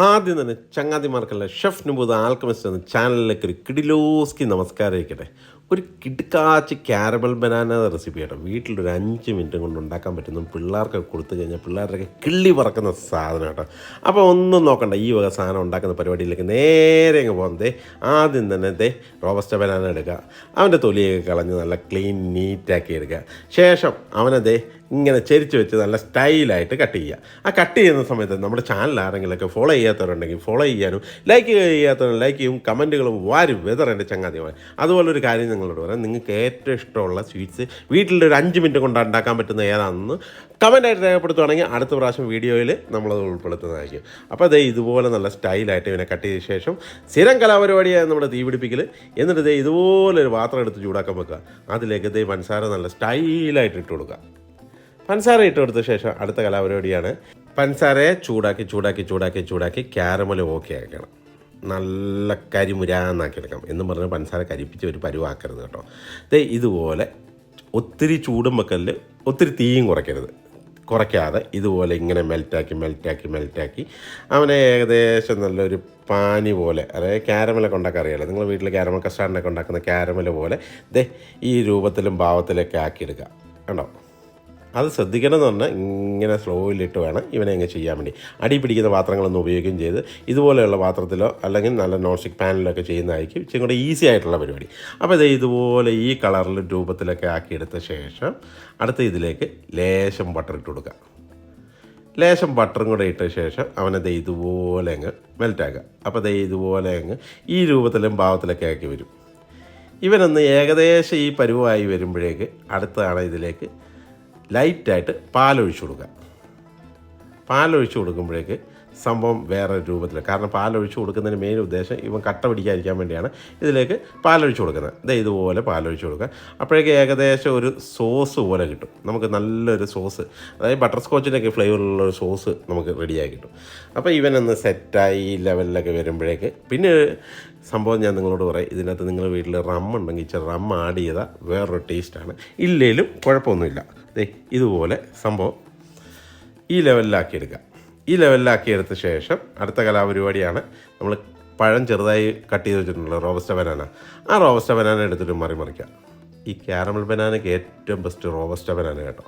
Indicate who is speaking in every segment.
Speaker 1: ആദ്യം തന്നെ ചങ്ങാതിമാർക്കല്ല chef നുബുദ് alchemist എന്ന ചാനലിലേക്ക് ഒരു കിടിലോസ്കി നമസ്കാരം ഇരിക്കട്ടെ ഒരു കിടുക്കാച്ച് ക്യാരമൽ ബനാന റെസിപ്പി കേട്ടോ. വീട്ടിലൊരു അഞ്ച് മിനിറ്റ് കൊണ്ട് ഉണ്ടാക്കാൻ പറ്റുന്ന പിള്ളേർക്കൊക്കെ കൊടുത്തു കഴിഞ്ഞാൽ പിള്ളേരുടെയൊക്കെ കിള്ളി പറക്കുന്ന സാധനം കേട്ടോ. അപ്പോൾ ഒന്നും നോക്കണ്ട ഈ വക സാധനം ഉണ്ടാക്കുന്ന പരിപാടിയിലേക്ക് നേരെ അങ്ങ് പോകുന്നത് ആദ്യം തന്നെ ദേ റോബസ്റ്റ ബനാന എടുക്കുക. അവന്റെ തൊലിയൊക്കെ കളഞ്ഞ് നല്ല ക്ലീൻ നീറ്റാക്കി എടുക്കുക. ശേഷം അവനതേ ഇങ്ങനെ ചെരിച്ച് വെച്ച് നല്ല സ്റ്റൈലായിട്ട് കട്ട് ചെയ്യുക. ആ കട്ട് ചെയ്യുന്ന സമയത്ത് നമ്മുടെ ചാനൽ ആരെങ്കിലുമൊക്കെ ഫോളോ ചെയ്യാത്തവരുണ്ടെങ്കിൽ ഫോളോ ചെയ്യാനും ലൈക്ക് ചെയ്യാത്തവരും ലൈക്ക് ചെയ്യും കമന്റുകളും വാരും വെതർ എന്റെ ചങ്ങാതിയുമായി അതുപോലൊരു കാര്യം നിങ്ങളോട് പറയാം. നിങ്ങൾക്ക് ഏറ്റവും ഇഷ്ടമുള്ള സ്വീറ്റ്സ് വീട്ടിൽ ഒരു അഞ്ച് മിനിറ്റ് കൊണ്ട് ഉണ്ടാക്കാൻ പറ്റുന്ന ഏതാണെന്ന് കമന്റായിട്ട് രേഖപ്പെടുത്തുവാണെങ്കിൽ അടുത്ത പ്രാവശ്യം വീഡിയോയിൽ നമ്മളത് ഉൾപ്പെടുത്തുന്നതായിരിക്കും. അപ്പോൾ അതേ ഇതുപോലെ നല്ല സ്റ്റൈലായിട്ട് ഇവനെ കട്ട് ചെയ്ത ശേഷം സ്ഥിരം കലാപരിപാടിയായ നമ്മുടെ തീ പിടിപ്പിക്കൽ എന്നിട്ട് ഇതേ ഇതുപോലൊരു പാത്രം എടുത്ത് ചൂടാക്കാൻ വെക്കുക. അതിലേക്ക് ഇതേ പഞ്ചസാര നല്ല സ്റ്റൈലായിട്ട് ഇട്ട് കൊടുക്കുക. പഞ്ചസാര ഇട്ട് കൊടുത്ത ശേഷം അടുത്ത കലാപരിപാടിയാണ് പഞ്ചസാരയെ ചൂടാക്കി ചൂടാക്കി ചൂടാക്കി ചൂടാക്കി ക്യാരമൽ ഓക്കെ ആക്കണം. നല്ല കരിമുരാന്നാക്കി എടുക്കാം എന്ന് പറഞ്ഞ് പഞ്ചസാര കരിപ്പിച്ച് ഒരു പരുവാക്കരുത് കേട്ടോ. ദേ ഇതുപോലെ ഒത്തിരി ചൂടും വെക്കലിൽ ഒത്തിരി തീയും കുറയ്ക്കരുത്. കുറയ്ക്കാതെ ഇതുപോലെ ഇങ്ങനെ മെൽറ്റാക്കി മെൽറ്റാക്കി മെൽറ്റാക്കി. അവനെ ഏകദേശം നല്ലൊരു പാനി പോലെ അതായത് ക്യാരമലൊക്കെ ഉണ്ടാക്കാൻ അറിയാലോ. നിങ്ങൾ വീട്ടിൽ ക്യാരമൽ കസ്റ്റാർഡിനൊക്കെ ഉണ്ടാക്കുന്ന ക്യാരമൽ പോലെ ദേ ഈ രൂപത്തിലും ഭാവത്തിലൊക്കെ ആക്കിയെടുക്കുക. കണ്ടോ? അത് ശ്രദ്ധിക്കണം എന്ന് പറഞ്ഞാൽ ഇങ്ങനെ സ്ലോയിലിട്ട് വേണം ഇവനെ അങ്ങ് ചെയ്യാൻ വേണ്ടി. അടി പിടിക്കുന്ന പാത്രങ്ങളൊന്നും ഉപയോഗിക്കുകയും ചെയ്ത് ഇതുപോലെയുള്ള പാത്രത്തിലോ അല്ലെങ്കിൽ നല്ല നോൺ സ്റ്റിക് പാനിലൊക്കെ ചെയ്യുന്നതായിരിക്കും ഇച്ചിരി കൂടെ ഈസി ആയിട്ടുള്ള പരിപാടി. അപ്പോൾ ഇത് ഇതുപോലെ ഈ കളറിൽ രൂപത്തിലൊക്കെ ആക്കിയെടുത്ത ശേഷം അടുത്ത ഇതിലേക്ക് ലേശം ബട്ടർ ഇട്ട് കൊടുക്കുക. ലേശം ബട്ടറും കൂടെ ഇട്ട ശേഷം അവനെ ദേ ഇതുപോലെ അങ്ങ് മെൽറ്റാക്കുക അപ്പോൾ ദേ ഇതുപോലെ അങ്ങ് ഈ രൂപത്തിലും ഭാവത്തിലൊക്കെ ആക്കി വരും. ഇവനൊന്ന് ഏകദേശം ഈ പരുവമായി വരുമ്പോഴേക്ക് അടുത്താണ് ഇതിലേക്ക് ലൈറ്റായിട്ട് പാലൊഴിച്ചു കൊടുക്കുക. പാലൊഴിച്ചു കൊടുക്കുമ്പോഴേക്ക് സംഭവം വേറെ രൂപത്തിൽ കാരണം പാലൊഴിച്ച് കൊടുക്കുന്നതിന് മെയിൻ ഉദ്ദേശം ഇവൻ കട്ട പിടിക്കാതിരിക്കാൻ വേണ്ടിയാണ് ഇതിലേക്ക് പാലൊഴിച്ച് കൊടുക്കുന്നത്. ഇതേ ഇതുപോലെ പാലൊഴിച്ച് കൊടുക്കുക. അപ്പോഴേക്ക് ഏകദേശം ഒരു സോസ് പോലെ കിട്ടും. നമുക്ക് നല്ലൊരു സോസ് അതായത് ബട്ടർ സ്കോച്ചിന്റെയൊക്കെ ഫ്ലേവറിലുള്ള ഒരു സോസ് നമുക്ക് റെഡിയായി കിട്ടും. അപ്പോൾ ഇവനൊന്ന് സെറ്റായി ഈ ലെവലിലൊക്കെ വരുമ്പോഴേക്ക് പിന്നെ സംഭവം ഞാൻ നിങ്ങളോട് പറയാം. ഇതിനകത്ത് നിങ്ങൾ വീട്ടിൽ റം ഉണ്ടെങ്കിൽ ഇച്ചിരി റം ആഡ് ചെയ്താൽ വേറൊരു ടേസ്റ്റാണ് ഇല്ലേലും കുഴപ്പമൊന്നുമില്ല. ഇതുപോലെ സംഭവം ഈ ലെവലിലാക്കി എടുക്കുക ഈ ലെവലിലാക്കി എടുത്ത ശേഷം അടുത്ത കലാപരിപാടിയാണ് നമ്മൾ പഴം ചെറുതായി കട്ട് ചെയ്ത് വെച്ചിട്ടുണ്ടല്ലോ റോബസ്റ്റ ബനാന. ആ റോബസ്റ്റ ബനാന എടുത്തിട്ട് മറി മറിക്കുക ഈ ക്യാരമൽ ബനാനയ്ക്ക് ഏറ്റവും ബെസ്റ്റ് റോബസ്റ്റ ബനാന കേട്ടോ.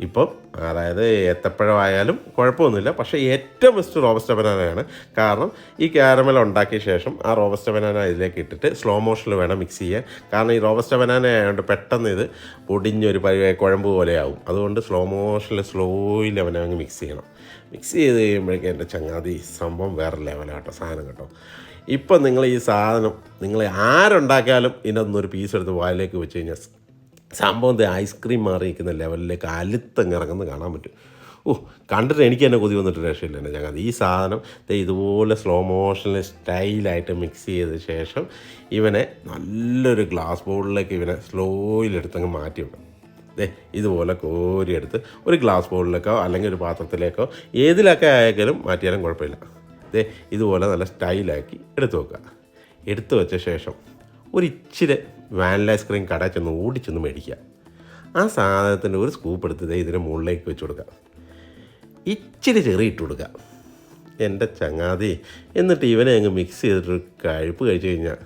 Speaker 1: ഇപ്പം അതായത് ഏത്തപ്പഴമായാലും കുഴപ്പമൊന്നുമില്ല. പക്ഷേ ഏറ്റവും ബെസ്റ്റ് റോബസ്റ്റ ബനാനയാണ് കാരണം ഈ ക്യാരമൽ ഉണ്ടാക്കിയ ശേഷം ആ റോബസ്റ്റ ബനാന ഇതിലേക്ക് ഇട്ടിട്ട് സ്ലോ മോഷനിൽ വേണം മിക്സ് ചെയ്യാൻ. കാരണം ഈ റോബസ്റ്റ ബനാന ആയതുകൊണ്ട് പെട്ടെന്ന് ഇത് പൊടിഞ്ഞൊരു പരി കുഴമ്പ് പോലെയാവും. അതുകൊണ്ട് സ്ലോ മോഷനിൽ സ്ലോയിൽ അവനെ അങ്ങ് മിക്സ് ചെയ്യണം. മിക്സ് ചെയ്ത് കഴിയുമ്പോഴേക്കും എന്റെ ചങ്ങാതി സംഭവം വേറെ ലെവലാണ് കേട്ടോ സാധനം കേട്ടോ. ഇപ്പം നിങ്ങൾ ഈ സാധനം നിങ്ങൾ ആരുണ്ടാക്കിയാലും ഇതിനൊന്നൊരു പീസ് എടുത്ത് വായിലേക്ക് വെച്ച് കഴിഞ്ഞാൽ സംഭവം ഐസ്ക്രീം മാറി നിൽക്കുന്ന ലെവലിലേക്ക് അലുത്തങ്ങ് ഇറങ്ങുന്നത് കാണാൻ പറ്റും. ഓ കണ്ടിട്ട് എനിക്ക് തന്നെ കൊതി വന്നിട്ട് രക്ഷയില്ല എന്റെ ഞങ്ങൾ ഈ സാധനം ഇതുപോലെ സ്ലോ മോഷനിൽ സ്റ്റൈലായിട്ട് മിക്സ് ചെയ്ത ശേഷം ഇവനെ നല്ലൊരു ഗ്ലാസ് ബോളിലേക്ക് ഇവനെ സ്ലോയിലെടുത്തങ്ങ് മാറ്റി വെക്കണം ദേ ഇതുപോലെ കോരിയെടുത്ത് ഒരു ഗ്ലാസ് ബോളിലേക്കോ അല്ലെങ്കിൽ ഒരു പാത്രത്തിലേക്കോ ഏതിലൊക്കെ ആയാലും മാറ്റിയാലും കുഴപ്പമില്ല. ദേ ഇതുപോലെ നല്ല സ്റ്റൈലാക്കി എടുത്തു വെക്കുക. എടുത്തു വെച്ച ശേഷം ഒരു ഇച്ചിരി വാനില ഐസ്ക്രീം കടയിൽ ചെന്ന് ഓടിച്ചൊന്ന് മേടിക്കുക. ആ സാധനത്തിന്റെ ഒരു സ്കൂപ്പ് എടുത്തിട്ട് ഇതിന് മുകളിലേക്ക് വെച്ച് കൊടുക്കുക. ഇച്ചിരി ചെറിയ ഇട്ട് കൊടുക്കുക. എന്റെ ചങ്ങാതി എന്നിട്ട് ഇവനെ അങ്ങ് മിക്സ് ചെയ്തിട്ട് കഴിപ്പ് കഴിച്ചു കഴിഞ്ഞാൽ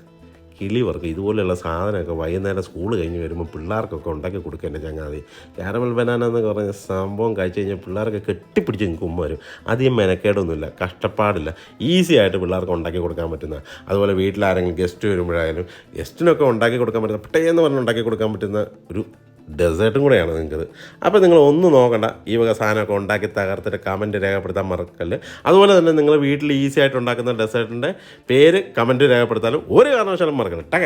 Speaker 1: കിളി വർക്ക് ഇതുപോലെയുള്ള സാധനമൊക്കെ വൈകുന്നേരം സ്കൂൾ കഴിഞ്ഞ് വരുമ്പോൾ പിള്ളേർക്കൊക്കെ ഉണ്ടാക്കി കൊടുക്കുക എന്റെ ചങ്ങാതി. കാരമൽ ബനാന എന്ന് പറഞ്ഞ സംഭവം കഴിച്ച് കഴിഞ്ഞാൽ പിള്ളേർക്ക് കെട്ടിപ്പിടിച്ച് ഉമ്മ വരും. അധികം മെനക്കേടൊന്നുമില്ല കഷ്ടപ്പാടില്ല. ഈസി ആയിട്ട് പിള്ളേർക്ക് ഉണ്ടാക്കി കൊടുക്കാൻ പറ്റുന്ന അതുപോലെ വീട്ടിലാരെങ്കിലും ഗസ്റ്റ് വരുമ്പോഴായാലും ഗസ്റ്റിനൊക്കെ ഉണ്ടാക്കി കൊടുക്കാൻ പറ്റുന്ന പെട്ടെന്ന് പറഞ്ഞ് ഉണ്ടാക്കി കൊടുക്കാൻ പറ്റുന്ന ഒരു ഡെസേർട്ടും കൂടെയാണ് നിങ്ങൾക്കത്. അപ്പോൾ നിങ്ങൾ ഒന്ന് നോക്കണ്ട. ഈ വക സാധനമൊക്കെ ഉണ്ടാക്കി തകർത്തിട്ട് കമന്റ് രേഖപ്പെടുത്താൻ മറക്കല്ല്. അതുപോലെ തന്നെ നിങ്ങൾ വീട്ടിൽ ഈസി ആയിട്ട് ഉണ്ടാക്കുന്ന ഡെസേർട്ടിന്റെ പേര് കമന്റ് രേഖപ്പെടുത്താലും ഒരു കാരണവശാലും മറക്കല്ല. ടക.